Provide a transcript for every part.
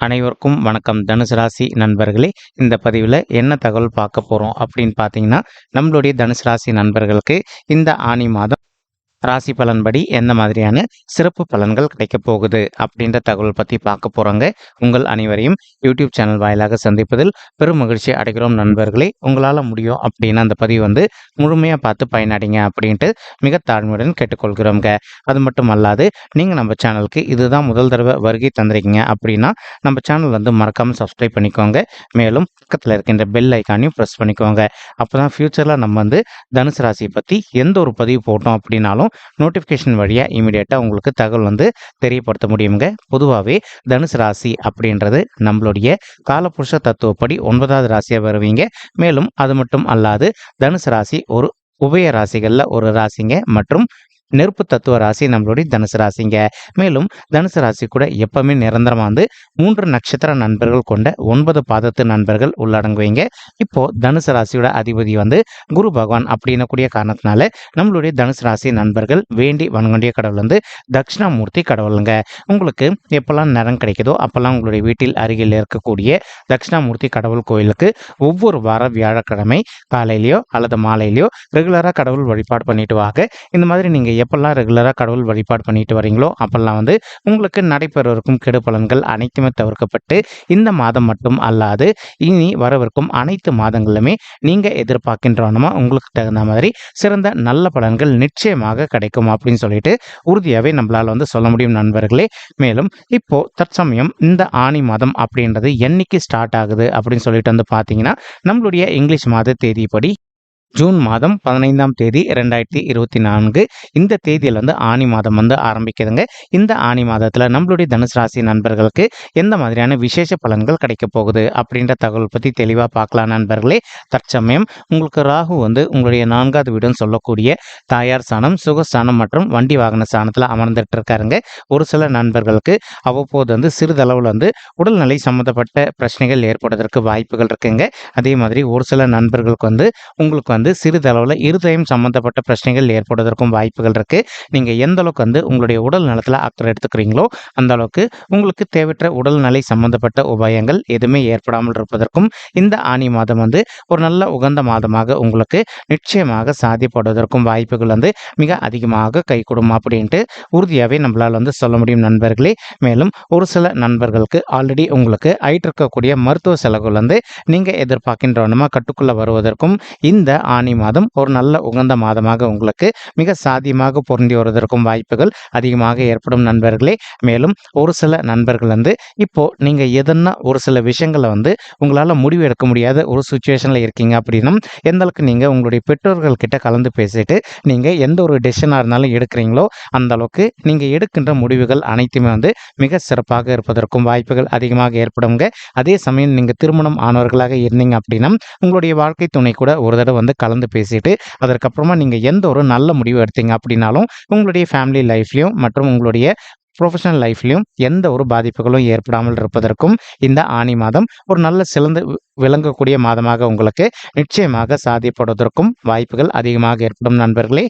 அனைவருக்கும் வணக்கம். தனுசு ராசி நண்பர்களே இந்த பதிவில் என்ன தகவல் பார்க்க போகிறோம் அப்படின்னு பார்த்தீங்கன்னா நம்மளுடைய தனுசு ராசி நண்பர்களுக்கு இந்த ஆனி மாதம் ராசி பலன்படி எந்த மாதிரியான சிறப்பு பலன்கள் கிடைக்கப் போகுது அப்படின்ற தகவல் பற்றி பார்க்க போகிறோங்க உங்கள் அனைவரையும் யூடியூப் சேனல் வாயிலாக சந்திப்பதில் பெரும் மகிழ்ச்சி அடைகிறோம் நண்பர்களே. உங்களால் முடியும் அப்படின்னு அந்த பதிவு வந்து முழுமையாக பார்த்து பயனடைங்க அப்படின்ட்டு மிக தாழ்மையுடன் கேட்டுக்கொள்கிறோங்க அது மட்டும் அல்லாது நீங்கள் நம்ம சேனலுக்கு இதுதான் முதல் தடவை வருகை தந்திருக்கீங்க அப்படின்னா நம்ம சேனல் வந்து மறக்காமல் சப்ஸ்கிரைப் பண்ணிக்கோங்க. மேலும் பக்கத்தில் இருக்கின்ற பெல் ஐக்கானையும் ப்ரெஸ் பண்ணிக்கோங்க. அப்போ தான் ஃப்யூச்சரில் நம்ம வந்து தனுசு ராசியை பற்றி எந்த ஒரு பதிவு போட்டோம் அப்படின்னாலும் நோட்டிஃபிகேஷன் வழியாக இமீடியட்டாக உங்களுக்கு தகவல் வந்து தெரியப்படுத்த முடியுங்க பொதுவாகவே தனுசு ராசி அப்படின்றது நம்மளுடைய காலபுருஷ தத்துவப்படி ஒன்பதாவது ராசியாக வருவீங்க. மேலும் அது மட்டும் அல்லாது தனுசு ராசி ஒரு உபய ராசிகளில் ஒரு ராசிங்க. மற்றும் நெருப்பு தத்துவ ராசி நம்மளுடைய தனுசு ராசிங்க. மேலும் தனுசு ராசி கூட எப்பவுமே நிரந்தரமாக வந்து மூன்று நட்சத்திர நண்பர்கள் கொண்ட ஒன்பது பாதத்து நண்பர்கள் உள்ளடங்குவீங்க. இப்போ தனுசு ராசியோட அதிபதி வந்து குரு பகவான் அப்படின்னக்கூடிய காரணத்தினால நம்மளுடைய தனுசு ராசி நண்பர்கள் வேண்டி வணங்கண்டிய கடவுள் வந்து தட்சிணாமூர்த்தி கடவுளுங்க. உங்களுக்கு எப்பெல்லாம் நேரம் கிடைக்குதோ அப்பெல்லாம் உங்களுடைய வீட்டில் அருகில் இருக்கக்கூடிய தட்சிணாமூர்த்தி கடவுள் கோயிலுக்கு ஒவ்வொரு வார வியாழக்கிழமை காலையிலையோ அல்லது மாலையிலையோ ரெகுலராக கடவுள் வழிபாடு பண்ணிட்டு வாங்க. இந்த மாதிரி நீங்கள் எப்பெல்லாம் ரெகுலராக கடவுள் வழிபாடு பண்ணிட்டு வரீங்களோ அப்பெல்லாம் வந்து உங்களுக்கு நடைபெறவிருக்கும் கெடு பலன்கள் அனைத்துமே தவிர்க்கப்பட்டு இந்த மாதம் மட்டும் அல்லாது இனி வரவிருக்கும் அனைத்து மாதங்களிலுமே நீங்கள் எதிர்பார்க்கின்றவனமா? உங்களுக்கு தகுந்த மாதிரி சிறந்த நல்ல பலன்கள் நிச்சயமாக கிடைக்கும் அப்படின்னு சொல்லிட்டு உறுதியாகவே நம்மளால் வந்து சொல்ல முடியும் நண்பர்களே. மேலும் இப்போ தற்சமயம் இந்த ஆணி மாதம் அப்படின்றது என்னைக்கு ஸ்டார்ட் ஆகுது அப்படின்னு சொல்லிட்டு வந்து பார்த்தீங்கன்னா நம்மளுடைய இங்கிலீஷ் மாத தேதிப்படி ஜூன் மாதம் பதினைந்தாம் தேதி ரெண்டாயிரத்தி இருபத்தி நான்கு. இந்த தேதியில் வந்து ஆணி மாதம் வந்து ஆரம்பிக்குதுங்க. இந்த ஆணி மாதத்தில் நம்மளுடைய தனுசு ராசி நண்பர்களுக்கு எந்த மாதிரியான விசேஷ பலன்கள் கிடைக்க போகுது அப்படின்ற தகவல் பற்றி தெளிவாக பார்க்கலாம் நண்பர்களே. தற்சமயம் உங்களுக்கு ராகு வந்து உங்களுடைய நான்காவது வீடுன்னு சொல்லக்கூடிய தாயார் சாணம் சுகஸ்தானம் மற்றும் வண்டி வாகன ஸ்தானத்தில் அமர்ந்துட்டு இருக்காருங்க ஒரு சில நண்பர்களுக்கு அவ்வப்போது வந்து சிறிதளவில் வந்து உடல்நிலை சம்மந்தப்பட்ட பிரச்சனைகள் ஏற்படுவதற்கு வாய்ப்புகள் இருக்குங்க. அதே மாதிரி ஒரு சில நண்பர்களுக்கு வந்து உங்களுக்கு வந்து சிறிதளவில் இருதயம் சம்மந்தப்பட்ட பிரச்சனைகள் ஏற்படுவதற்கும் வாய்ப்புகள் இருக்குது நீங்கள் எந்த அளவுக்கு வந்து உங்களுடைய உடல் நலத்தில் அக்கறை எடுத்துக்கிறீங்களோ அந்த அளவுக்கு உங்களுக்கு தேவையற்ற உடல்நிலை சம்மந்தப்பட்ட உபாயங்கள் எதுவுமே ஏற்படாமல் இருப்பதற்கும் இந்த ஆணி மாதம் வந்து ஒரு நல்ல உகந்த மாதமாக உங்களுக்கு நிச்சயமாக சாதிப்படுவதற்கும் வாய்ப்புகள் வந்து மிக அதிகமாக கைகூடும் அப்படின்ட்டு உறுதியாகவே நம்மளால் வந்து சொல்ல முடியும் நண்பர்களே. மேலும் ஒரு சில நண்பர்களுக்கு ஆல்ரெடி உங்களுக்கு ஆயிட்டு இருக்கக்கூடிய மருத்துவ செலவுகள் வந்து நீங்கள் எதிர்பார்க்கின்றவனமாக கட்டுக்குள்ளே வருவதற்கும் இந்த ஆணி மாதம் ஒரு நல்ல உகந்த மாதமாக உங்களுக்கு மிக சாத்தியமாக பொருந்தி வருவதற்கும் வாய்ப்புகள் அதிகமாக ஏற்படும் நண்பர்களே. மேலும் ஒரு சில நண்பர்கள் வந்து இப்போ நீங்க எதனா ஒரு சில விஷயங்களை வந்து உங்களால முடிவு எடுக்க முடியாத ஒரு சுச்சுவேஷன்ல இருக்கீங்க அப்படின்னா எந்த அளவுக்கு நீங்க உங்களுடைய பெற்றோர்கள் கிட்ட கலந்து பேசிட்டு நீங்க எந்த ஒரு டெசிஷனா இருந்தாலும் எடுக்கிறீங்களோ அந்த அளவுக்கு நீங்க எடுக்கின்ற முடிவுகள் அனைத்துமே வந்து மிக சிறப்பாக இருப்பதற்கும் வாய்ப்புகள் அதிகமாக ஏற்படுங்க. அதே சமயம் நீங்க திருமணம் ஆனவர்களாக இருந்தீங்க அப்படின்னா உங்களுடைய வாழ்க்கை துணை கூட ஒரு தடவை வந்து கலந்து பேசிட்டு அதற்கப்புறமா நீங்கள் எந்த ஒரு நல்ல முடிவு எடுத்தீங்க அப்படின்னாலும் உங்களுடைய ஃபேமிலி லைஃப்லையும் மற்றும் உங்களுடைய ப்ரொஃபஷனல் லைஃப்லையும் எந்த ஒரு பாதிப்புகளும் ஏற்படாமல் இருப்பதற்கும் இந்த ஆணி மாதம் ஒரு நல்ல சிறந்து விளங்கக்கூடிய மாதமாக உங்களுக்கு நிச்சயமாக சாதிப்படுவதற்கும் வாய்ப்புகள் அதிகமாக ஏற்படும் நண்பர்களே.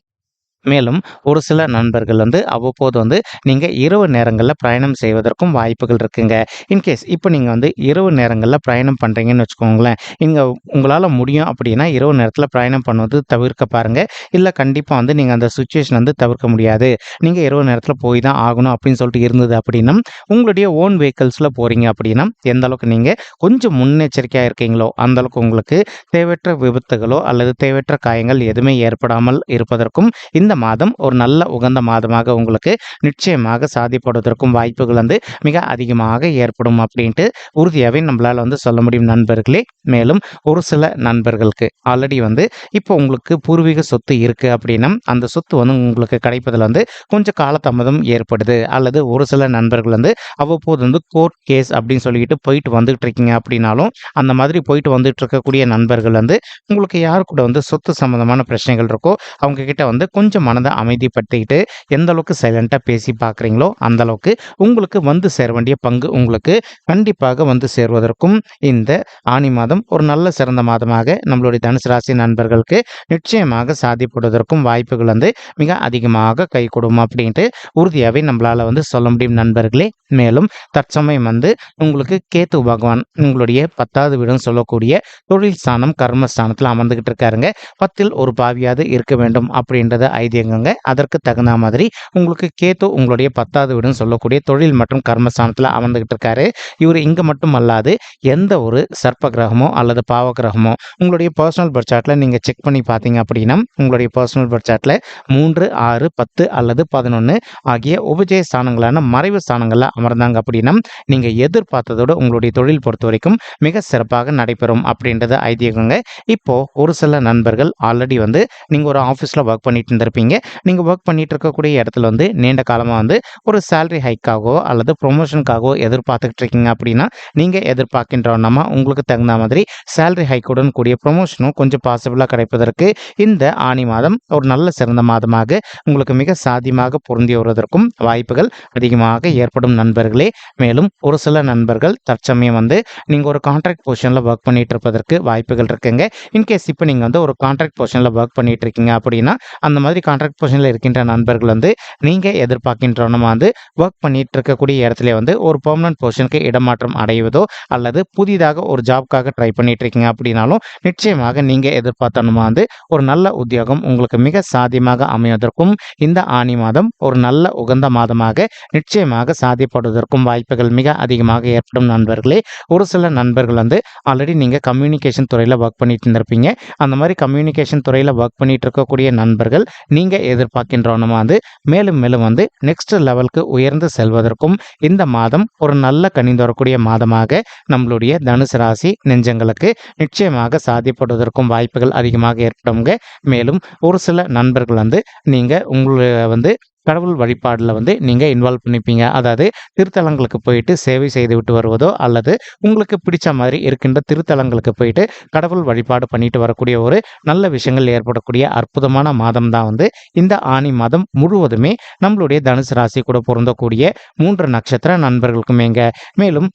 மேலும் ஒரு சில நண்பர்கள் வந்து அவ்வப்போது வந்து நீங்கள் இரவு நேரங்களில் பிரயாணம் செய்வதற்கும் வாய்ப்புகள் இருக்குங்க. இன்கேஸ் இப்போ நீங்கள் வந்து இரவு நேரங்களில் பிரயாணம் பண்ணுறீங்கன்னு வச்சுக்கோங்களேன். இங்கே உங்களால் முடியும் அப்படின்னா இரவு நேரத்தில் பிரயாணம் பண்ணுவது தவிர்க்க பாருங்கள் இல்லை கண்டிப்பாக வந்து நீங்கள் அந்த சுச்சுவேஷன் வந்து தவிர்க்க முடியாது. நீங்கள் இரவு நேரத்தில் போய் தான் ஆகணும் அப்படின்னு சொல்லிட்டு இருந்தது அப்படின்னா உங்களுடைய ஓன் வெஹிக்கல்ஸில் போகிறீங்க அப்படின்னா எந்த அளவுக்கு நீங்கள் கொஞ்சம் முன்னெச்சரிக்கையாக இருக்கீங்களோ அந்த அளவுக்கு உங்களுக்கு தேவையற்ற விபத்துகளோ அல்லது தேவையற்ற காயங்கள் எதுவுமே ஏற்படாமல் இருப்பதற்கும் இந்த மாதம் ஒரு நல்ல உகந்த மாதமாக உங்களுக்கு நிச்சயமாக சாதிப்படுவதற்கும் வாய்ப்புகள் வந்து மிக அதிகமாக ஏற்படும் அப்படின்ட்டு உறுதியாகவே நம்மளால் வந்து சொல்ல முடியும் நண்பர்களே. மேலும் ஒரு சில நண்பர்களுக்கு ஆல்ரெடி வந்து இப்போ உங்களுக்கு பூர்வீக சொத்து இருக்குது அப்படின்னா அந்த சொத்து வந்து உங்களுக்கு கிடைப்பதில் வந்து கொஞ்சம் காலதாமதம் ஏற்படுது. அல்லது ஒரு சில நண்பர்கள் வந்து அவ்வப்போது வந்து கோர்ட் கேஸ் அப்படின்னு சொல்லிட்டு போயிட்டு வந்துட்டு இருக்கீங்க அப்படின்னாலும் அந்த மாதிரி போயிட்டு வந்துட்டு இருக்கக்கூடிய நண்பர்கள் வந்து உங்களுக்கு யார் கூட வந்து சொத்து சம்பந்தமான பிரச்சனைகள் இருக்கோ அவங்க கிட்ட வந்து கொஞ்சம் கொஞ்சம் மனதை அமைதிப்படுத்திக்கிட்டு எந்த அளவுக்கு சைலண்ட்டாக பேசி பார்க்குறீங்களோ அந்த அளவுக்கு உங்களுக்கு வந்து சேர வேண்டிய பங்கு உங்களுக்கு கண்டிப்பாக வந்து சேருவதற்கும் இந்த ஆனி மாதம் ஒரு நல்ல சிறந்த மாதமாக நம்மளுடைய தனுசு ராசி நண்பர்களுக்கு நிச்சயமாக சாதிப்படுவதற்கும் வாய்ப்புகள் வந்து மிக அதிகமாக கை கொடுக்கும் அப்படின்ட்டு உறுதியாகவே நம்மளால் வந்து சொல்ல முடியும் நண்பர்களே. மேலும் தற்சமயம் வந்து உங்களுக்கு கேத்து பகவான் உங்களுடைய பத்தாவது வீடுன்னு சொல்லக்கூடிய தொழில் ஸ்தானம் கர்மஸ்தானத்தில் அமர்ந்துகிட்டு இருக்காருங்க. பத்தில் ஒரு பாவியாவது இருக்க வேண்டும் அப்படின்றத வைத்தியங்கங்க. அதற்கு தகுந்த மாதிரி உங்களுக்கு கேத்து உங்களுடைய பத்தாவது வீடுன்னு சொல்லக்கூடிய தொழில் மற்றும் கர்மஸ்தானத்தில் அமர்ந்துகிட்டு இருக்காரு இவர் இங்கே மட்டும் அல்லாது எந்த ஒரு சர்ப்ப கிரகமோ அல்லது பாவ கிரகமோ உங்களுடைய பர்சனல் பட்சாட்டில் நீங்கள் செக் பண்ணி பார்த்தீங்க அப்படின்னா உங்களுடைய பர்சனல் பட்சாட்டில் மூன்று ஆறு பத்து அல்லது பதினொன்று ஆகிய உபஜய ஸ்தானங்களான மறைவு ஸ்தானங்களில் அமர்ந்தாங்க அப்படின்னா நீங்கள் எதிர்பார்த்ததோட உங்களுடைய தொழில் பொறுத்த வரைக்கும் மிக சிறப்பாக நடைபெறும் அப்படின்றது ஐதீகங்க. இப்போது ஒரு சில நண்பர்கள் ஆல்ரெடி வந்து நீங்கள் ஒரு ஆஃபீஸில் ஒர்க் பண்ணிட்டு இருந்திருப்பீங்க. நீங்கள் ஒர்க் பண்ணிட்டு இருக்கக்கூடிய இடத்துல வந்து நீண்ட காலமாக வந்து ஒரு சேலரி ஹைக்காகவோ அல்லது ப்ரொமோஷனுக்காகவோ எதிர்பார்த்துக்கிட்டு இருக்கீங்க அப்படின்னா நீங்கள் எதிர்பார்க்கின்றவனமா உங்களுக்கு தகுந்த மாதிரி சேலரி ஹைக்குடன் கூடிய ப்ரொமோஷனும் கொஞ்சம் பாசிபிளாக கிடைப்பதற்கு இந்த ஆணி மாதம் ஒரு நல்ல சிறந்த மாதமாக உங்களுக்கு மிக சாதியமாக பொருந்தி வருவதற்கும் வாய்ப்புகள் அதிகமாக ஏற்படும் நண்பர்களே. மேலும் ஒரு சில நண்பர்கள் தற்சமயம் வந்து நீங்கள் ஒரு கான்ட்ராக்ட் பொசிஷனில் ஒர்க் பண்ணிட்டு இருப்பதற்கு வாய்ப்புகள் இருக்குங்க. இன்கேஸ் இப்போ நீங்கள் வந்து ஒரு கான்ட்ராக்ட் பொசிஷனில் ஒர்க் பண்ணிட்டு இருக்கீங்க அப்படின்னா அந்த மாதிரி கான்ட்ராக்ட் பொசிஷனில் இருக்கின்ற நண்பர்கள் வந்து நீங்கள் எதிர்பார்க்கின்றவனமாக வந்து ஒர்க் பண்ணிட்டு இருக்கக்கூடிய இடத்துல வந்து ஒரு பெர்மனன்ட் பொசிஷனுக்கு இடமாற்றம் அடைவதோ அல்லது புதிதாக ஒரு ஜாப்க்காக ட்ரை பண்ணிட்டு இருக்கீங்க அப்படின்னாலும் நிச்சயமாக நீங்கள் எதிர்பார்த்தனுமா வந்து ஒரு நல்ல உத்தியோகம் உங்களுக்கு மிக சாத்தியமாக அமைவதற்கும் இந்த ஆணி மாதம் ஒரு நல்ல உகந்த மாதமாக நிச்சயமாக சாத்தியப்படுவதற்கும் வாய்ப்புகள் மிக அதிகமாக ஏற்படும் நண்பர்களே. ஒரு சில நண்பர்கள் வந்து ஆல்ரெடி நீங்கள் கம்யூனிகேஷன் துறையில் ஒர்க் பண்ணிட்டு இருந்திருப்பீங்க. அந்த மாதிரி கம்யூனிகேஷன் துறையில் ஒர்க் பண்ணிட்டு இருக்கக்கூடிய நண்பர்கள் நீங்கள் எதிர்பார்க்கின்றோனமா வந்து மேலும் மேலும் வந்து நெக்ஸ்ட் லெவலுக்கு உயர்ந்து செல்வதற்கும் இந்த மாதம் ஒரு நல்ல கனிந்து வரக்கூடிய மாதமாக நம்மளுடைய தனுசு ராசி நெஞ்சங்களுக்கு நிச்சயமாக சாத்தியப்படுவதற்கும் வாய்ப்புகள் அதிகமாக ஏற்படுங்க மேலும் ஒரு சில நண்பர்கள் வந்து நீங்கள் உங்களை வந்து கடவுள் வழிபாடில் வந்து நீங்கள் இன்வால்வ் பண்ணிப்பீங்க. அதாவது திருத்தலங்களுக்கு போயிட்டு சேவை செய்து விட்டு வருவதோ அல்லது உங்களுக்கு பிடிச்ச மாதிரி இருக்கின்ற திருத்தலங்களுக்கு போயிட்டு கடவுள் வழிபாடு பண்ணிட்டு வரக்கூடிய ஒரு நல்ல விஷயங்கள் ஏற்படக்கூடிய அற்புதமான மாதம் தான் வந்து இந்த ஆணி மாதம் முழுவதுமே நம்மளுடைய தனுசு ராசி கூட பொருந்தக்கூடிய மூன்று நட்சத்திர நண்பர்களுக்குமேங்க. மேலும்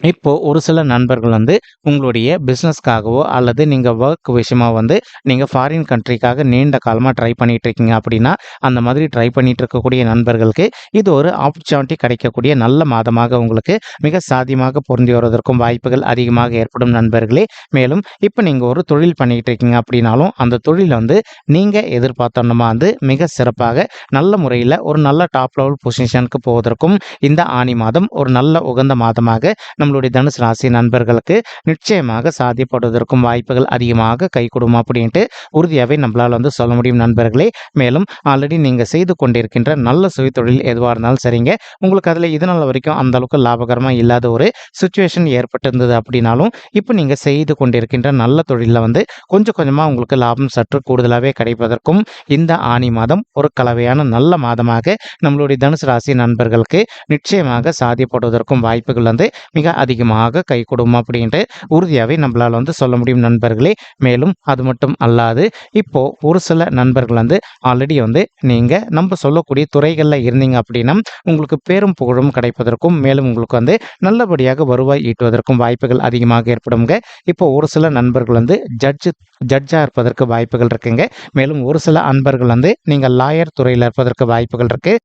இப்போ ஒரு சில நண்பர்கள் வந்து உங்களுடைய பிஸ்னஸ்க்காகவோ அல்லது நீங்கள் ஒர்க் விஷயமா வந்து நீங்கள் ஃபாரின் கண்ட்ரிக்காக நீண்ட காலமாக ட்ரை பண்ணிட்டு இருக்கீங்க அப்படின்னா அந்த மாதிரி ட்ரை பண்ணிட்டு இருக்கக்கூடிய நண்பர்களுக்கு இது ஒரு ஆப்பர்ச்சுனிட்டி கிடைக்கக்கூடிய நல்ல மாதமாக உங்களுக்கு மிக சாத்தியமாக பொருந்தி வருவதற்கும் வாய்ப்புகள் அதிகமாக ஏற்படும் நண்பர்களே. மேலும் இப்போ நீங்கள் ஒரு தொழில் பண்ணிட்டு இருக்கீங்க அப்படின்னாலும் அந்த தொழில் வந்து நீங்கள் எதிர்பார்த்தோன்னா வந்து மிக சிறப்பாக நல்ல முறையில் ஒரு நல்ல டாப் லெவல் பொசிஷனுக்கு போவதற்கும் இந்த ஆணி மாதம் ஒரு நல்ல உகந்த மாதமாக நம்மளுடைய தனுசு ராசி நண்பர்களுக்கு நிச்சயமாக சாதிப்படுவதற்கும் வாய்ப்புகள் அதிகமாக கை கொடுமா அப்படின்ட்டு உறுதியாகவே நம்மளால் வந்து சொல்ல முடியும் நண்பர்களே. மேலும் ஆல்ரெடி நீங்கள் செய்து கொண்டிருக்கின்ற நல்ல சுயத்தொழில் எதுவாக இருந்தாலும் சரிங்க. உங்களுக்கு அதில் இது நாள் வரைக்கும் அந்த அளவுக்கு லாபகரமாக இல்லாத ஒரு சுச்சுவேஷன் ஏற்பட்டிருந்தது அப்படின்னாலும் இப்போ நீங்கள் செய்து கொண்டிருக்கின்ற நல்ல தொழிலில் வந்து கொஞ்சம் கொஞ்சமாக உங்களுக்கு லாபம் சற்று கூடுதலாகவே கிடைப்பதற்கும் இந்த ஆணி மாதம் ஒரு கலவையான நல்ல மாதமாக நம்மளுடைய தனுசு ராசி நண்பர்களுக்கு நிச்சயமாக சாதிப்படுவதற்கும் வாய்ப்புகள் வந்து மிக அதிகமாக கை கொடுக்கும் அப்படின்ட்டு உறுதியாகவே நம்மளால் வந்து சொல்ல முடியும் நண்பர்களே. மேலும் அது மட்டும் அல்லாது இப்போது ஒரு சில நண்பர்கள் வந்து ஆல்ரெடி வந்து நீங்கள் நம்ம சொல்லக்கூடிய துறைகளில் இருந்தீங்க அப்படின்னா உங்களுக்கு பேரும் புகழும் கிடைப்பதற்கும் மேலும் உங்களுக்கு வந்து நல்லபடியாக வருவாய் ஈட்டுவதற்கும் வாய்ப்புகள் அதிகமாக ஏற்படுங்க இப்போ ஒரு சில நண்பர்கள் வந்து ஜட்ஜு ஜட்ஜாக இருப்பதற்கு வாய்ப்புகள் இருக்குங்க. மேலும் ஒரு சில அன்பர்கள் வந்து நீங்கள் லாயர் துறையில் இருப்பதற்கு வாய்ப்புகள் இருக்குது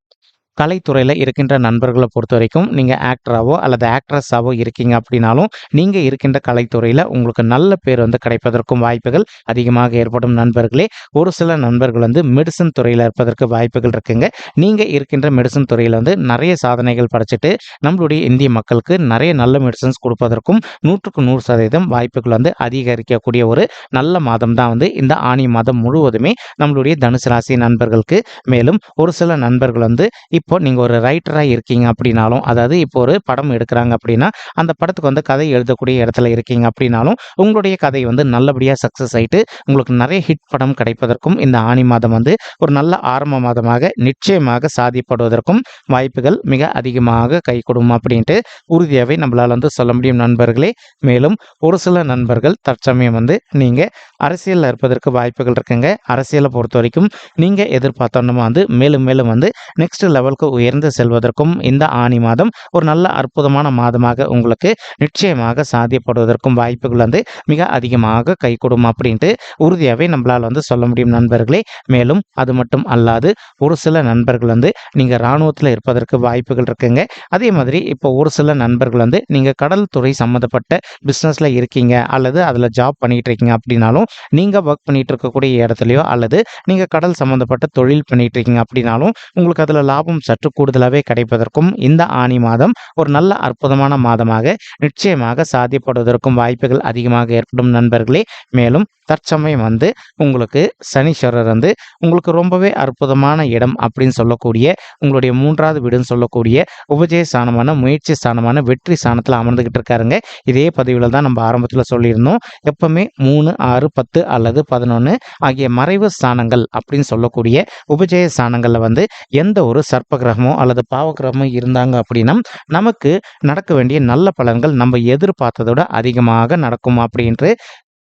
கலைத்துறையில் இருக்கின்ற நண்பர்களை பொறுத்த வரைக்கும் நீங்கள் ஆக்டராகவோ அல்லது ஆக்ட்ரஸாகவோ இருக்கீங்க அப்படின்னாலும் நீங்கள் இருக்கின்ற கலைத்துறையில் உங்களுக்கு நல்ல பேர் வந்து கிடைப்பதற்கும் வாய்ப்புகள் அதிகமாக ஏற்படும் நண்பர்களே. ஒரு சில நண்பர்கள் வந்து மெடிசன் துறையில் இருப்பதற்கு வாய்ப்புகள் இருக்குங்க. நீங்கள் இருக்கின்ற மெடிசன் துறையில் வந்து நிறைய சாதனைகள் படைச்சிட்டு நம்மளுடைய இந்திய மக்களுக்கு நிறைய நல்ல மெடிசன்ஸ் கொடுப்பதற்கும் நூற்றுக்கு நூறு சதவீதம் வாய்ப்புகள் வந்து அதிகரிக்கக்கூடிய ஒரு நல்ல மாதம் தான் வந்து இந்த ஆணி மாதம் முழுவதுமே நம்மளுடைய தனுசு ராசி நண்பர்களுக்கு. மேலும் ஒரு சில நண்பர்கள் வந்து இப்போ நீங்கள் ஒரு ரைட்டராக இருக்கீங்க அப்படின்னாலும் அதாவது இப்போ ஒரு படம் எடுக்கிறாங்க அப்படின்னா அந்த படத்துக்கு வந்து கதை எழுதக்கூடிய இடத்துல இருக்கீங்க அப்படின்னாலும் உங்களுடைய கதை வந்து நல்லபடியாக சக்ஸஸ் ஆகிட்டு உங்களுக்கு நிறைய ஹிட் படம் கிடைப்பதற்கும் இந்த ஆணி மாதம் வந்து ஒரு நல்ல ஆரம்ப மாதமாக நிச்சயமாக சாதிப்படுவதற்கும் வாய்ப்புகள் மிக அதிகமாக கை கொடுக்கும் அப்படின்ட்டு உறுதியாகவே நம்மளால் வந்து சொல்ல முடியும் நண்பர்களே. மேலும் ஒரு சில நண்பர்கள் தற்சமயம் வந்து நீங்கள் அரசியலில் இருப்பதற்கு வாய்ப்புகள் இருக்குங்க. அரசியலை பொறுத்த வரைக்கும் நீங்கள் எதிர்பார்த்தோன்னா வந்து மேலும் மேலும் வந்து நெக்ஸ்ட் லெவல் அளவுக்கு உயர்ந்து செல்வதற்கும் இந்த ஆணி மாதம் ஒரு நல்ல அற்புதமான மாதமாக உங்களுக்கு நிச்சயமாக சாத்தியப்படுவதற்கும் வாய்ப்புகள் வந்து மிக அதிகமாக கை கொடுக்கும் அப்படின்ட்டு உறுதியாகவே நம்மளால் வந்து சொல்ல முடியும் நண்பர்களே. மேலும் அது மட்டும் அல்லாது ஒரு சில நண்பர்கள் வந்து நீங்கள் இராணுவத்தில் இருப்பதற்கு வாய்ப்புகள் இருக்குங்க. அதே மாதிரி இப்போ ஒரு சில நண்பர்கள் வந்து நீங்கள் கடல் துறை சம்மந்தப்பட்ட பிஸ்னஸில் இருக்கீங்க அல்லது அதில் ஜாப் பண்ணிகிட்டு இருக்கீங்க அப்படின்னாலும் நீங்கள் ஒர்க் பண்ணிகிட்டு இருக்கக்கூடிய இடத்துலையோ அல்லது நீங்கள் கடல் சம்மந்தப்பட்ட தொழில் பண்ணிகிட்டு இருக்கீங்க அப்படின்னாலும் உங்களுக்கு அதில் லாபம் சற்று கூடுதலாகவே கிடைப்பதற்கும் இந்த ஆணி மாதம் ஒரு நல்ல அற்புதமான மாதமாக நிச்சயமாக சாதிப்படுவதற்கும் வாய்ப்புகள் அதிகமாக ஏற்படும் நண்பர்களே. மேலும் தற்சமயம் வந்து உங்களுக்கு சனீஸ்வரர் வந்து உங்களுக்கு ரொம்பவே அற்புதமான இடம் அப்படின்னு சொல்லக்கூடிய உங்களுடைய மூன்றாவது வீடுன்னு சொல்லக்கூடிய உபஜய ஸ்தானமான முயற்சி ஸ்தானமான வெற்றி ஸ்தானத்தில் அமர்ந்துகிட்டு இருக்காருங்க. இதே பதிவில் தான் நம்ம ஆரம்பத்தில் சொல்லியிருந்தோம். எப்பவுமே மூணு ஆறு பத்து அல்லது பதினொன்று ஆகிய மறைவு ஸ்தானங்கள் அப்படின்னு சொல்லக்கூடிய உபஜய ஸ்தானங்களில் வந்து எந்த ஒரு சர்ப்ப கிரகமோ அல்லது பாவ கிரகமோ இருந்தாங்க அப்படின்னா நமக்கு நடக்க வேண்டிய நல்ல பலன்கள் நம்ம எதிர்பார்த்ததோட அதிகமாக நடக்கும் அப்படின்ட்டு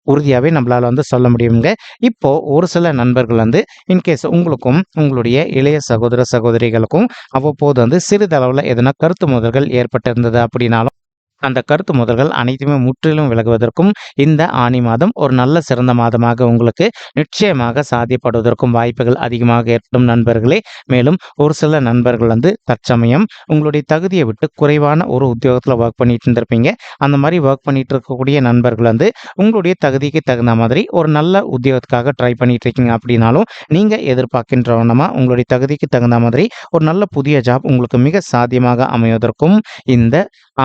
உறுதியாகவே நம்மளால் வந்து சொல்ல முடியுங்க இப்போது ஒரு சில நண்பர்கள் வந்து இன்கேஸ் உங்களுக்கும் உங்களுடைய இளைய சகோதர சகோதரிகளுக்கும் அவ்வப்போது வந்து சிறிதளவில் எதனா கருத்து முதல்கள் ஏற்பட்டிருந்தது அப்படின்னாலும் அந்த கருத்து முதல்கள் அனைத்துமே முற்றிலும் விலகுவதற்கும் இந்த ஆணி மாதம் ஒரு நல்ல சிறந்த மாதமாக உங்களுக்கு நிச்சயமாக சாத்தியப்படுவதற்கும் வாய்ப்புகள் அதிகமாக ஏற்படும் நண்பர்களே. மேலும் ஒரு சில நண்பர்கள் வந்து தற்சமயம் உங்களுடைய தகுதியை விட்டு குறைவான ஒரு உத்தியோகத்தில் ஒர்க் பண்ணிட்டு இருந்திருப்பீங்க. அந்த மாதிரி ஒர்க் பண்ணிட்டு இருக்கக்கூடிய நண்பர்கள் வந்து உங்களுடைய தகுதிக்கு தகுந்த மாதிரி ஒரு நல்ல உத்தியோகத்துக்காக ட்ரை பண்ணிட்டு இருக்கீங்க அப்படின்னாலும் நீங்கள் எதிர்பார்க்கின்றவனமா உங்களுடைய தகுதிக்கு தகுந்த மாதிரி ஒரு நல்ல புதிய ஜாப் உங்களுக்கு மிக சாத்தியமாக அமைவதற்கும் இந்த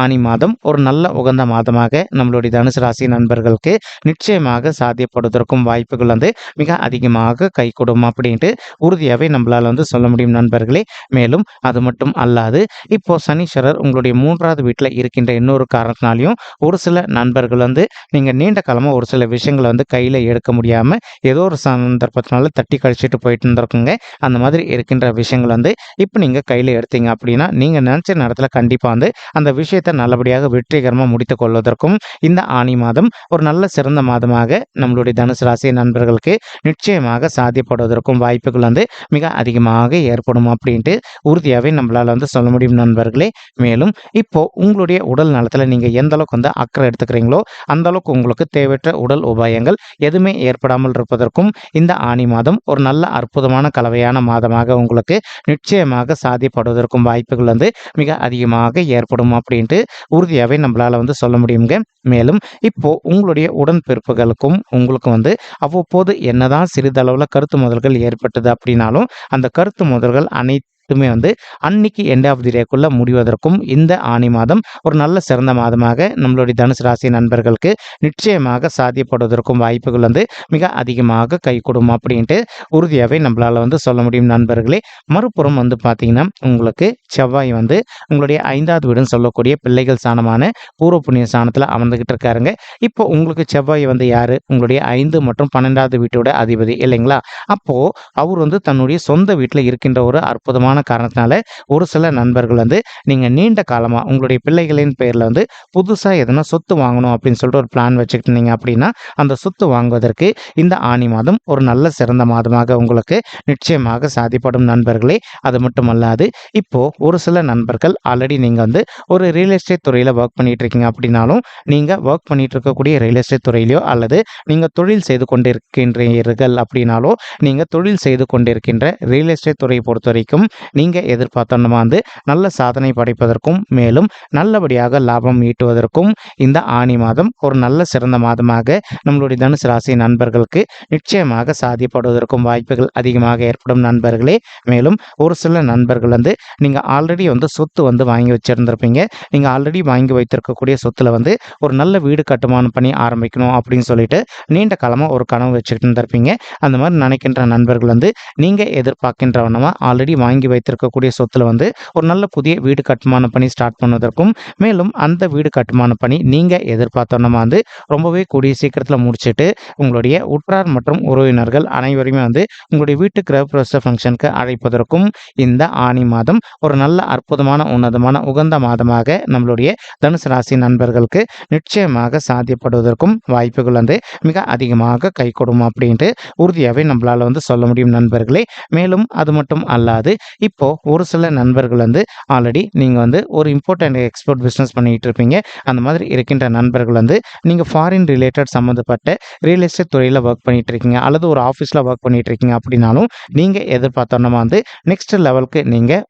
ஆணி மாதம் ஒரு நல்ல உகந்த மாதமாக நம்மளுடைய தனுசு ராசி நண்பர்களுக்கு நிச்சயமாக சாத்தியப்படுவதற்கும் வாய்ப்புகள் வந்து மிக அதிகமாக கை கொடுக்கும் அப்படின்ட்டு உறுதியாகவே நம்மளால் வந்து சொல்ல முடியும் நண்பர்களே. மேலும் அது மட்டும் அல்லாது இப்போ சனீஸ்வரர் உங்களுடைய மூன்றாவது வீட்டில் இருக்கின்ற இன்னொரு காரணத்தினாலையும் ஒரு சில நண்பர்கள் வந்து நீங்கள் நீண்ட காலமாக ஒரு சில விஷயங்களை வந்து கையில் எடுக்க முடியாமல் ஏதோ ஒரு சந்தர்ப்பத்தினால தட்டி கழிச்சிட்டு போயிட்டு இருந்திருக்குங்க. அந்த மாதிரி இருக்கின்ற விஷயங்கள் வந்து இப்போ நீங்கள் கையில் எடுத்தீங்க அப்படின்னா நீங்கள் நினச்ச நேரத்தில் கண்டிப்பாக வந்து அந்த விஷயத்தை நல்லபடியாக வெற்றிகரமாக முடித்து கொள்வதற்கும் இந்த ஆணி மாதம் ஒரு நல்ல சிறந்த மாதமாக நம்மளுடைய தனுசு ராசி நண்பர்களுக்கு நிச்சயமாக சாத்தியப்படுவதற்கும் வாய்ப்புகள் வந்து மிக அதிகமாக ஏற்படும் அப்படின்ட்டு உறுதியாகவே நம்மளால் வந்து சொல்ல முடியும் நண்பர்களே. மேலும் இப்போ உங்களுடைய உடல் நலத்தில் நீங்கள் எந்த அளவுக்கு வந்து அக்கறை எடுத்துக்கிறீங்களோ அந்த அளவுக்கு உங்களுக்கு தேவையற்ற உடல் உபாயங்கள் எதுவுமே ஏற்படாமல் இருப்பதற்கும் இந்த ஆணி மாதம் ஒரு நல்ல அற்புதமான கலவையான மாதமாக உங்களுக்கு நிச்சயமாக சாத்தியப்படுவதற்கும் வாய்ப்புகள் வந்து மிக அதிகமாக ஏற்படும் அப்படின்ட்டு உறுதியாகவே நம்மளால் வந்து சொல்ல முடியுங்க மேலும் இப்போது உங்களுடைய உடன்பிறப்புகளுக்கும் உங்களுக்கும் வந்து அவ்வப்போது என்னதான் சிறிதளவில் கருத்து முதல்கள் ஏற்பட்டது அப்படின்னாலும் அந்த கருத்து முதல்கள் அனைத்து மட்டுமே வந்து அன்னைக்கு எண்ட் ஆஃப் தி டேக்குள்ள முடிவதற்கும் இந்த ஆணி மாதம் ஒரு நல்ல சிறந்த மாதமாக நம்மளுடைய தனுசு ராசி நண்பர்களுக்கு நிச்சயமாக சாத்தியப்படுவதற்கும் வாய்ப்புகள் வந்து மிக அதிகமாக கை கொடுக்கும் அப்படின்ட்டு உறுதியாகவே நம்மளால் வந்து சொல்ல முடியும் நண்பர்களே. மறுபுறம் வந்து பார்த்தீங்கன்னா உங்களுக்கு செவ்வாய் வந்து உங்களுடைய ஐந்தாவது வீடுன்னு சொல்லக்கூடிய பிள்ளைகள் சாணமான பூர்வ புண்ணிய சாணத்தில் அமர்ந்துகிட்டு இருக்காருங்க. இப்போ உங்களுக்கு செவ்வாய் வந்து யாரு? உங்களுடைய ஐந்து மற்றும் பன்னெண்டாவது வீட்டோட அதிபதி இல்லைங்களா? அப்போ அவர் வந்து தன்னுடைய சொந்த வீட்டில் இருக்கின்ற ஒரு அற்புதமான காரணத்தினால ஒரு சில நண்பர்கள் வந்து நீங்கள் நீண்ட காலமாக உங்களுடைய பிள்ளைகளின் பேரில் வந்து புதுசாக எதனா சொத்து வாங்கணும் அப்படின்னு சொல்லிட்டு ஒரு பிளான் வச்சுக்கிட்டு இருந்தீங்க அப்படின்னா அந்த சொத்து வாங்குவதற்கு இந்த ஆணி மாதம் ஒரு நல்ல சிறந்த மாதமாக உங்களுக்கு நிச்சயமாக சாதிப்படும் நண்பர்களே. அது மட்டுமல்லாது இப்போ ஒரு சில நண்பர்கள் ஆல்ரெடி நீங்கள் வந்து ஒரு ரியல் எஸ்டேட் துறையில் ஒர்க் பண்ணிட்டு இருக்கீங்க அப்படின்னாலும் நீங்கள் ஒர்க் பண்ணிட்டு இருக்கக்கூடிய ரியல் எஸ்டேட் துறையிலையோ அல்லது நீங்கள் தொழில் செய்து கொண்டிருக்கின்றீர்கள் அப்படின்னாலோ நீங்கள் தொழில் செய்து கொண்டிருக்கின்ற ரியல் எஸ்டேட் துறையை பொறுத்த வரைக்கும் நீங்கள் எதிர்பார்த்தோன்னா வந்து நல்ல சாதனை படைப்பதற்கும் மேலும் நல்லபடியாக லாபம் ஈட்டுவதற்கும் இந்த ஆணி மாதம் ஒரு நல்ல சிறந்த மாதமாக நம்மளுடைய தனுசு ராசி நண்பர்களுக்கு நிச்சயமாக சாதிப்படுவதற்கும் வாய்ப்புகள் அதிகமாக ஏற்படும் நண்பர்களே. மேலும் ஒரு சில நண்பர்கள் வந்து நீங்கள் ஆல்ரெடி வந்து சொத்து வந்து வாங்கி வச்சுருந்துருப்பீங்க. நீங்கள் ஆல்ரெடி வாங்கி வைத்திருக்கக்கூடிய சொத்துல வந்து ஒரு நல்ல வீடு கட்டுமானம் பண்ணி ஆரம்பிக்கணும் அப்படின்னு சொல்லிட்டு நீண்ட காலமாக ஒரு கனவு வச்சுக்கிட்டு இருந்திருப்பீங்க அந்த மாதிரி நினைக்கின்ற நண்பர்கள் வந்து நீங்கள் எதிர்பார்க்கின்றவனமாக ஆல்ரெடி வாங்கி வைத்திருக்கக்கூடிய சொத்துல வந்து ஒரு நல்ல புதிய வீடு கட்டுமான பணி ஸ்டார்ட் பண்ணுவதற்கும் மேலும் அந்த வீடு கட்டுமான பணி நீங்க எதிர்பார்த்தோன்னா வந்து ரொம்பவே கூடிய சீக்கிரத்தில் முடிச்சுட்டு உங்களுடைய உற்றார் மற்றும் உறவினர்கள் அனைவருமே வந்து உங்களுடைய வீட்டு கிரகப்பிரவேச ஃபங்க்ஷனுக்கு அழைப்பதற்கும் இந்த ஆணி மாதம் ஒரு நல்ல அற்புதமான உன்னதமான உகந்த மாதமாக நம்மளுடைய தனுசு ராசி நண்பர்களுக்கு நிச்சயமாக சாத்தியப்படுவதற்கும் வாய்ப்புகள் வந்து மிக அதிகமாக கை கொடுக்கும் அப்படின்ட்டு உறுதியாகவே நம்மளால் வந்து சொல்ல முடியும் நண்பர்களே. மேலும் அது மட்டும் அல்லாது இப்போ ஒரு சில நண்பர்கள் வந்து ஆல்ரெடி நீங்கள் வந்து ஒரு இம்போர்ட் அண்ட் எக்ஸ்போர்ட் பிஸ்னஸ் பண்ணிகிட்டு இருப்பீங்க. அந்த மாதிரி இருக்கின்ற நண்பர்கள் வந்து நீங்கள் ஃபாரின் ரிலேட்டட் சம்மந்தப்பட்ட ரியல் எஸ்டேட் துறையில் ஒர்க் பண்ணிகிட்டு இருக்கீங்க. அல்லது ஒரு ஆஃபீஸில் ஒர்க் பண்ணிகிட்டு இருக்கீங்க அப்படின்னாலும் நீங்கள் எதிர்பார்த்தோன்னா வந்து நெக்ஸ்ட் லெவலுக்கு நீங்கள்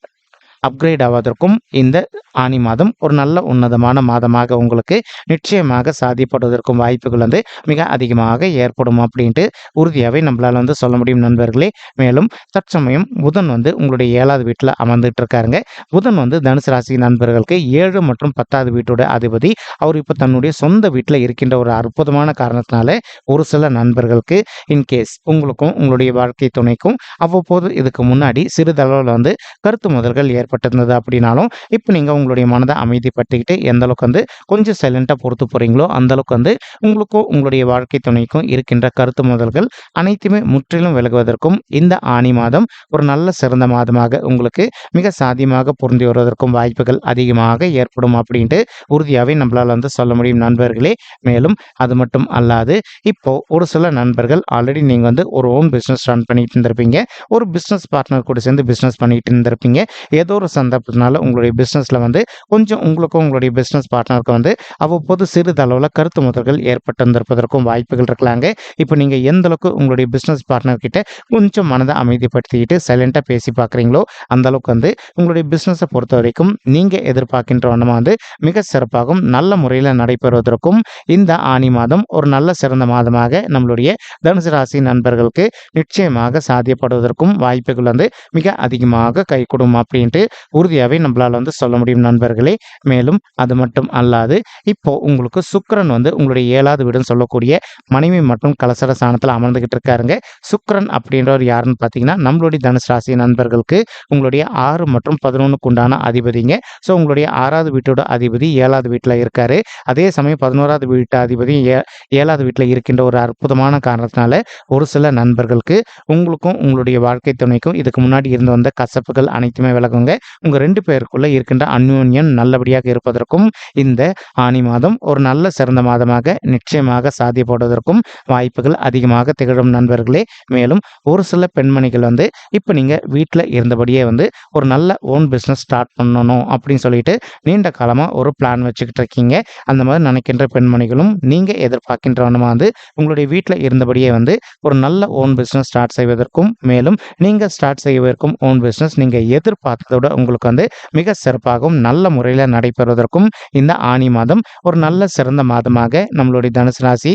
அப்கிரேட் ஆவதற்கும் இந்த ஆனி மாதம் ஒரு நல்ல உன்னதமான மாதமாக உங்களுக்கு நிச்சயமாக சாதிப்படுவதற்கும் வாய்ப்புகள் வந்து மிக அதிகமாக ஏற்படும் அப்படின்ட்டு உறுதியாகவே நம்மளால் வந்து சொல்ல முடியும் நண்பர்களே. மேலும் தற்சமயம் புதன் வந்து உங்களுடைய ஏழாவது வீட்டில் அமர்ந்துட்டு இருக்காருங்க புதன் வந்து தனுசு ராசி நண்பர்களுக்கு ஏழு மற்றும் பத்தாவது வீட்டோட அதிபதி. அவர் இப்போ தன்னுடைய சொந்த வீட்டில் இருக்கின்ற ஒரு அற்புதமான காரணத்தினால ஒரு சில நண்பர்களுக்கு இன்கேஸ் உங்களுக்கும் உங்களுடைய வாழ்க்கை துணைக்கும் அவ்வப்போது இதுக்கு முன்னாடி சிறிதளவில் வந்து கருத்து முதல்கள் ஏற்பட்டிருந்தது அப்படின்னாலும் இப்போ நீங்கள் உங்களுடைய மனதை அமைதிப்படுத்திக்கிட்டு எந்த அளவுக்கு வந்து கொஞ்சம் சைலண்ட்டாக பொறுத்து போகிறீங்களோ அந்தளவுக்கு வந்து உங்களுக்கும் உங்களுடைய வாழ்க்கை துணைக்கும் இருக்கின்ற கருத்து முதல்கள் அனைத்துமே முற்றிலும் விலகுவதற்கும் இந்த ஆணி மாதம் ஒரு நல்ல சிறந்த மாதமாக உங்களுக்கு மிக சாதியமாக பொருந்தி வருவதற்கும் வாய்ப்புகள் அதிகமாக ஏற்படும் அப்படின்ட்டு உறுதியாகவே நம்மளால் வந்து சொல்ல முடியும் நண்பர்களே. மேலும் அது மட்டும் அல்லாது இப்போ ஒரு சில நண்பர்கள் ஆல்ரெடி நீங்கள் வந்து ஒரு ஓன் பிஸ்னஸ் ரன் பண்ணிட்டு இருந்திருப்பீங்க. ஒரு பிஸ்னஸ் பார்ட்னர் கூட சேர்ந்து பிஸ்னஸ் பண்ணிட்டு இருந்திருப்பீங்க. ஏதோ ஒரு சந்தர்ப்பத்தினால உங்களுடைய பிஸ்னஸில் வந்து கொஞ்சம் உங்களுக்கும் உங்களுடைய பிஸ்னஸ் பார்ட்னருக்கும் வந்து அவ்வப்போது சிறிதளவில் கருத்து முதல்கள் ஏற்பட்டிருந்திருப்பதற்கும் வாய்ப்புகள் இருக்கலாங்க. இப்போ நீங்கள் எந்த அளவுக்கு உங்களுடைய பிஸ்னஸ் பார்ட்னர்கிட்ட கொஞ்சம் மனதை அமைதிப்படுத்திக்கிட்டு சைலண்ட்டாக பேசி பார்க்குறீங்களோ அந்த அளவுக்கு வந்து உங்களுடைய பிஸ்னஸை பொறுத்த வரைக்கும் நீங்கள் எதிர்பார்க்கின்ற வண்ணமாக வந்து மிக சிறப்பாகவும் நல்ல முறையில் நடைபெறுவதற்கும் இந்த ஆணி மாதம் ஒரு நல்ல சிறந்த மாதமாக நம்மளுடைய தனுசு ராசி நண்பர்களுக்கு நிச்சயமாக சாத்தியப்படுவதற்கும் வாய்ப்புகள் வந்து மிக அதிகமாக கைகூடும் அப்படின்ட்டு உறுதியாகவே நம்மளால் வந்து சொல்ல முடியும் நண்பர்களே. மேலும் அது மட்டும் அல்லாது இப்போ உங்களுக்கு சுக்கரன் வந்து உங்களுடைய ஏழாவது வீடுன்னு சொல்லக்கூடிய மனைவி மற்றும் கலசர ஸ்தானத்தில் அமர்ந்துகிட்டு இருக்காருங்க. சுக்கரன் அப்படின்றவர் யாருன்னு பார்த்தீங்கன்னா நம்மளுடைய தனுசு ராசி நண்பர்களுக்கு உங்களுடைய ஆறு மற்றும் பதினொன்றுக்கு உண்டான அதிபதிங்க. ஸோ உங்களுடைய ஆறாவது வீட்டோட அதிபதி ஏழாவது வீட்டில் இருக்காரு. அதே சமயம் பதினோராவது வீட்டு அதிபதி ஏ ஏழாவது வீட்டில் இருக்கின்ற ஒரு அற்புதமான காரணத்தினால ஒரு சில நண்பர்களுக்கு உங்களுக்கும் உங்களுடைய வாழ்க்கை துணைக்கும் இதுக்கு முன்னாடி இருந்து வந்த கசப்புகள் அனைத்துமே விலகுங்க. உங்க ரெண்டு பேருக்குள்ள இருக்கின்ற அந்யோன்யம் நல்லபடியாக இருப்பதற்கும் இந்த ஆனி மாதம் ஒரு நல்ல சிறந்த மாதமாக நிச்சயமாக சாத்தியப்படுவதற்கும் வாய்ப்புகள் அதிகமாக திகழும் நண்பர்களே. மேலும் ஒரு சில பெண்மணிகள் வந்து இப்போ நீங்க வீட்டில் இருந்தபடியே வந்து ஒரு நல்ல ஓன் பிஸ்னஸ் ஸ்டார்ட் பண்ணணும் அப்படின்னு சொல்லிட்டு நீண்ட காலமாக ஒரு பிளான் வச்சுக்கிட்டு இருக்கீங்க. அந்த மாதிரி நினைக்கின்ற பெண்மணிகளும் நீங்கள் எதிர்பார்க்கின்றவனமாக வந்து உங்களுடைய வீட்டில் இருந்தபடியே வந்து ஒரு நல்ல ஓன் பிஸ்னஸ் ஸ்டார்ட் செய்வதற்கும் மேலும் நீங்கள் ஸ்டார்ட் செய்வதற்கும் ஓன் பிஸ்னஸ் நீங்கள் எதிர்பார்த்ததோட உங்களுக்கு வந்து மிக சிறப்பாகவும் நல்ல முறையில் நடைபெறுவதற்கும் இந்த ஆணி மாதம் ஒரு நல்ல சிறந்த மாதமாக நம்மளுடைய தனுசு ராசி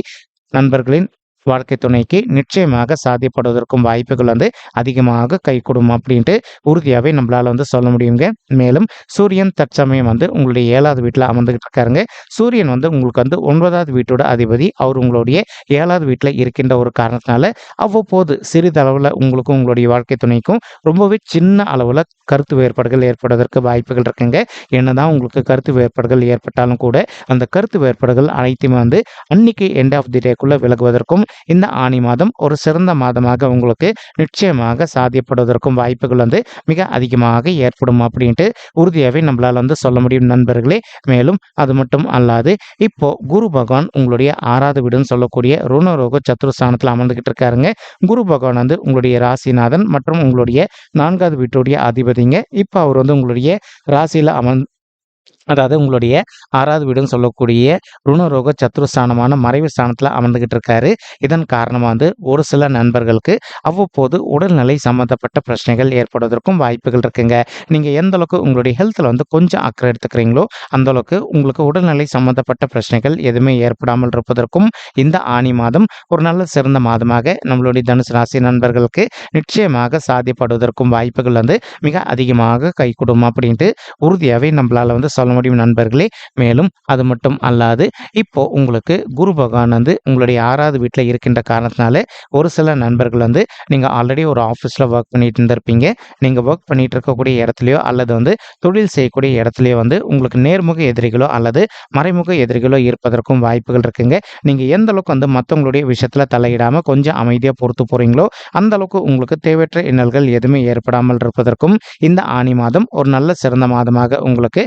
நண்பர்களின் வாழ்க்கை துணைக்கு நிச்சயமாக சாத்தியப்படுவதற்கும் வாய்ப்புகள் வந்து அதிகமாக கைகூடும் அப்படின்ட்டு உறுதியாகவே நம்மளால் வந்து சொல்ல முடியுங்க. மேலும் சூரியன் தற்சமயம் வந்து உங்களுடைய ஏழாவது வீட்டில் அமர்ந்துகிட்டு இருக்காருங்க. சூரியன் வந்து உங்களுக்கு வந்து ஒன்பதாவது வீட்டோட அதிபதி. அவர் உங்களுடைய ஏழாவது வீட்டில் இருக்கின்ற ஒரு காரணத்தினால அவ்வப்போது சிறிதளவில் உங்களுக்கும் உங்களுடைய வாழ்க்கை துணைக்கும் ரொம்பவே சின்ன அளவில் கருத்து வேறுபாடுகள் ஏற்படுவதற்கு வாய்ப்புகள் இருக்குங்க. என்னதான் உங்களுக்கு கருத்து வேறுபாடுகள் ஏற்பட்டாலும் கூட அந்த கருத்து வேறுபாடுகள் அனைத்துமே வந்து அன்னைக்கு எண்ட் ஆஃப் தி டேக்குள்ளே விலகுவதற்கும் இந்த ஆணி மாதம் ஒரு சிறந்த மாதமாக உங்களுக்கு நிச்சயமாக சாத்தியப்படுவதற்கும் வாய்ப்புகள் வந்து மிக அதிகமாக ஏற்படும் அப்படின்ட்டு உறுதியாகவே நம்மளால் வந்து சொல்ல முடியும் நண்பர்களே. மேலும் அது மட்டும் அல்லாது இப்போ குரு பகவான் உங்களுடைய ஆறாவது வீடுன்னு சொல்லக்கூடிய ருணரோக சத்துருஸ்தானத்தில் அமர்ந்துகிட்டு இருக்காருங்க. குரு பகவான் வந்து உங்களுடைய ராசிநாதன் மற்றும் உங்களுடைய நான்காவது வீட்டுடைய அதிபதிங்க. இப்போ அவர் வந்து உங்களுடைய ராசியில் அமர்ந்து அதாவது உங்களுடைய ஆறாவது வீடுன்னு சொல்லக்கூடிய ருணரோக சத்ருஸ்தானமான மறைவு ஸ்தானத்தில் அமர்ந்துகிட்டு இருக்காரு இதன் காரணமாக வந்து ஒரு சில நண்பர்களுக்கு அவ்வப்போது உடல்நிலை சம்மந்தப்பட்ட பிரச்சனைகள் ஏற்படுவதற்கும் வாய்ப்புகள் இருக்குங்க. நீங்கள் எந்த அளவுக்கு உங்களுடைய ஹெல்த்தில் வந்து கொஞ்சம் அக்கறை எடுத்துக்கிறீங்களோ அந்த அளவுக்கு உங்களுக்கு உடல்நிலை சம்மந்தப்பட்ட பிரச்சனைகள் எதுவுமே ஏற்படாமல் இருப்பதற்கும் இந்த ஆணி மாதம் ஒரு நல்ல சிறந்த மாதமாக நம்மளுடைய தனுசு ராசி நண்பர்களுக்கு நிச்சயமாக சாதிப்படுவதற்கும் வாய்ப்புகள் வந்து மிக அதிகமாக கைகூடும் அப்படின்ட்டு உறுதியாகவே நம்மளால் வந்து சொல்ல முடியும் நண்பர்களே. மேலும் அது மட்டும் அல்லாது இப்போ உங்களுக்கு குரு பகவான் வந்து உங்களுடைய ஆறாவது வீட்டில் இருக்கின்ற காரணத்தினால ஒரு சில நண்பர்கள் வந்து நீங்கள் ஆல்ரெடி ஒரு ஆஃபீஸில் ஒர்க் பண்ணிட்டு இருந்திருப்பீங்க. நீங்கள் ஒர்க் பண்ணிட்டு இருக்கக்கூடிய இடத்துலையோ அல்லது வந்து தொழில் செய்யக்கூடிய இடத்துலையோ வந்து உங்களுக்கு நேர்முக எதிரிகளோ அல்லது மறைமுக எதிரிகளோ இருப்பதற்கும் வாய்ப்புகள் இருக்குங்க. நீங்கள் எந்த அளவுக்கு வந்து மற்றவங்களுடைய விஷயத்தில் தலையிடாமல் கொஞ்சம் அமைதியாக பொறுத்து போகிறீங்களோ அந்த அளவுக்கு உங்களுக்கு தேவையற்ற இன்னல்கள் எதுவுமே ஏற்படாமல் இருப்பதற்கும் இந்த ஆணி மாதம் ஒரு நல்ல சிறந்த மாதமாக உங்களுக்கு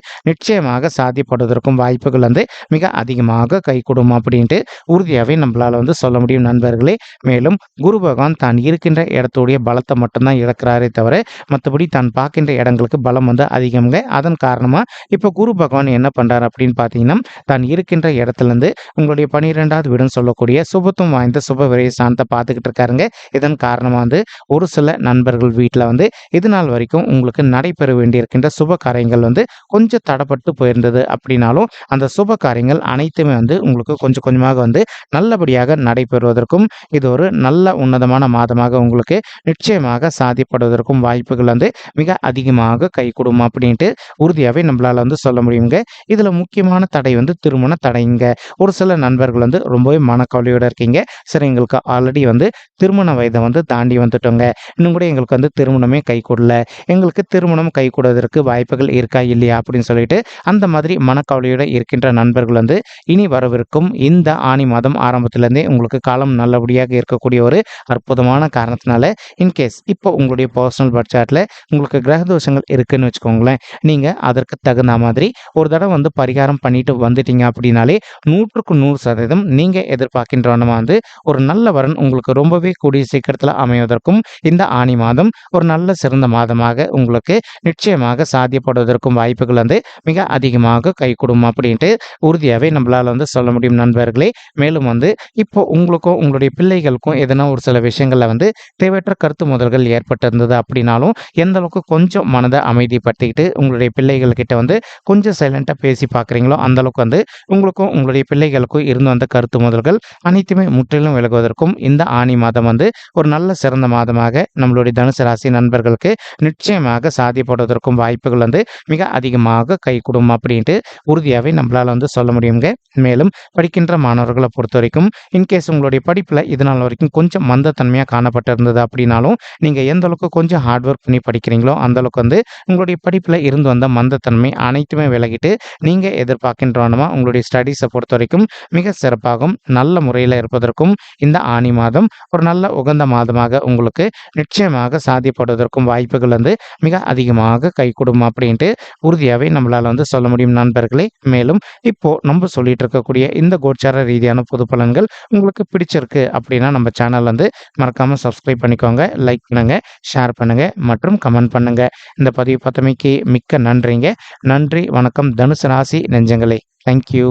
நிச்சயமாக சாத்தியப்படுவதற்கும் வாய்ப்புகள் வந்து மிக அதிகமாக கை அப்படின்ட்டு உறுதியாகவே நம்மளால் வந்து சொல்ல முடியும் நண்பர்களே. மேலும் குரு பகவான் தான் இருக்கின்ற இடத்துடைய பலத்தை மட்டும்தான் இழக்கிறாரே தவிர மற்றபடி தான் பார்க்கின்ற இடங்களுக்கு பலம் வந்து அதிகம்ங்க. அதன் காரணமாக இப்போ குரு பகவான் என்ன பண்ணுறாரு அப்படின்னு பார்த்தீங்கன்னா தான் இருக்கின்ற இடத்துலேருந்து உங்களுடைய பனிரெண்டாவது வீடுன்னு சொல்லக்கூடிய சுபத்துவம் வாய்ந்த சுப விரைய பார்த்துக்கிட்டு இருக்காருங்க. இதன் காரணமாக வந்து ஒரு சில நண்பர்கள் வீட்டில் வந்து இது நாள் வரைக்கும் உங்களுக்கு நடைபெற வேண்டியிருக்கின்ற சுப காரியங்கள் வந்து கொஞ்சம் தடப்பட்டு போயிருந்தது அப்படின்னாலும் அந்த சுப காரியங்கள் அனைத்துமே வந்து உங்களுக்கு கொஞ்சம் கொஞ்சமாக வந்து நல்லபடியாக நடைபெறுவதற்கும் இது ஒரு நல்ல உன்னதமான மாதமாக உங்களுக்கு நிச்சயமாக சாதிப்படுவதற்கும் வாய்ப்புகள் வந்து மிக அதிகமாக கை கொடுமா அப்படின்ட்டு உறுதியாகவே நம்மளால் வந்து சொல்ல முடியுங்க. இதில் முக்கியமான தடை வந்து திருமண தடைங்க. ஒரு சில நண்பர்கள் வந்து ரொம்பவே மனக்கவலையோடு இருக்கீங்க. சரி எங்களுக்கு ஆல்ரெடி வந்து திருமண வயதை வந்து தாண்டி வந்துட்டோங்க. இன்னும் கூட எங்களுக்கு வந்து திருமணமே கை கூடல. எங்களுக்கு திருமணம் கை கூடுவதற்கு வாய்ப்புகள் இருக்கா இல்லையா அப்படின்னு சொல்லிட்டு அந்த மாதிரி மனக்கவலையோடு இருக்கின்ற நண்பர்கள் வந்து இனி வரவிருக்கும் இந்த ஆணி மாதம் ஆரம்பத்திலேருந்தே உங்களுக்கு காலம் நல்லபடியாக இருக்கக்கூடிய ஒரு அற்புதமான காரணத்தினால இன்கேஸ் இப்போ உங்களுடைய பர்சனல் பட்ஜெட்டில் உங்களுக்கு கிரக தோஷங்கள் இருக்குன்னு வச்சுக்கோங்களேன் நீங்கள் அதற்கு தகுந்த மாதிரி ஒரு தடவை வந்து பரிகாரம் பண்ணிட்டு வந்துட்டீங்க அப்படின்னாலே நூற்றுக்கு நூறு சதவீதம் நீங்கள் எதிர்பார்க்கின்றவனமாக வந்து ஒரு நல்ல வரன் உங்களுக்கு ரொம்பவே கூடிய சீக்கிரத்தில் அமைவதற்கும் இந்த ஆணி மாதம் ஒரு நல்ல சிறந்த மாதமாக உங்களுக்கு நிச்சயமாக சாத்தியப்படுவதற்கும் வாய்ப்புகள் வந்து மிக அதிகமாக கை கொடுக்கும் அப்படின்ட்டு உறுதியாகவே நம்மளால் வந்து சொல்ல முடியும் நண்பர்களே. மேலும் வந்து இப்போ உங்களுக்கும் உங்களுடைய பிள்ளைகளுக்கும் எதனா ஒரு சில விஷயங்களில் வந்து தேவையற்ற கருத்து முதல்கள் ஏற்பட்டிருந்தது அப்படின்னாலும் எந்த அளவுக்கு கொஞ்சம் மனதை அமைதிப்படுத்திக்கிட்டு உங்களுடைய பிள்ளைகள் கிட்ட வந்து கொஞ்சம் சைலண்ட்டாக பேசி பார்க்குறீங்களோ அந்த அளவுக்கு வந்து உங்களுக்கும் உங்களுடைய பிள்ளைகளுக்கும் இருந்து வந்த கருத்து முதல்கள் அனைத்துமே முற்றிலும் விலகுவதற்கும் இந்த ஆணி மாதம் வந்து ஒரு நல்ல சிறந்த மாதமாக நம்மளுடைய தனுசு ராசி நண்பர்களுக்கு நிச்சயமாக சாதிப்படுவதற்கும் வாய்ப்புகள் வந்து மிக அதிகமாக கை கூடும் அப்படின்ட்டு உறுதியாகவே நம்மளால் வந்து சொல்ல முடியுங்க. மேலும் படிக்கின்ற மாணவர்களை பொறுத்த வரைக்கும் இன்கேஸ் உங்களுடைய படிப்பில் இது நாள் வரைக்கும் கொஞ்சம் மந்தத்தன்மையாக காணப்பட்டிருந்தது அப்படின்னாலும் நீங்கள் எந்த அளவுக்கு கொஞ்சம் ஹார்ட் ஒர்க் பண்ணி படிக்கிறீங்களோ அந்த அளவுக்கு வந்து உங்களுடைய படிப்பில் இருந்து வந்த மந்தத்தன்மை அனைத்துமே விலகிட்டு நீங்கள் எதிர்பார்க்கின்றவனமா உங்களுடைய ஸ்டடீஸை பொறுத்த வரைக்கும் மிக சிறப்பாகவும் நல்ல முறையில் இருப்பதற்கும் இந்த ஆணி மாதம் ஒரு நல்ல உகந்த மாதமாக உங்களுக்கு நிச்சயமாக சாதிப்படுவதற்கும் வாய்ப்புகள் வந்து மிக அதிகமாக கை அப்படின்ட்டு உறுதியாகவே நம்மளால் வந்து சொல்ல முடியும் நண்பர்களே. மேலும் இப்போ நம்ம சொல்லிட்டு இருக்கக்கூடிய இந்த கோச்சார ரீதியான பொது பலன்கள் உங்களுக்கு பிடிச்சிருக்கு அப்படின்னா நம்ம சேனல் வந்து மறக்காமல் சப்ஸ்கிரைப் பண்ணிக்கோங்க லைக் பண்ணுங்க ஷேர் பண்ணுங்க மற்றும் கமெண்ட் பண்ணுங்க. இந்த பதிவு பத்தமைக்கு மிக்க நன்றிங்க. நன்றி வணக்கம். தனுசு ராசி நெஞ்சங்களே. தேங்க்யூ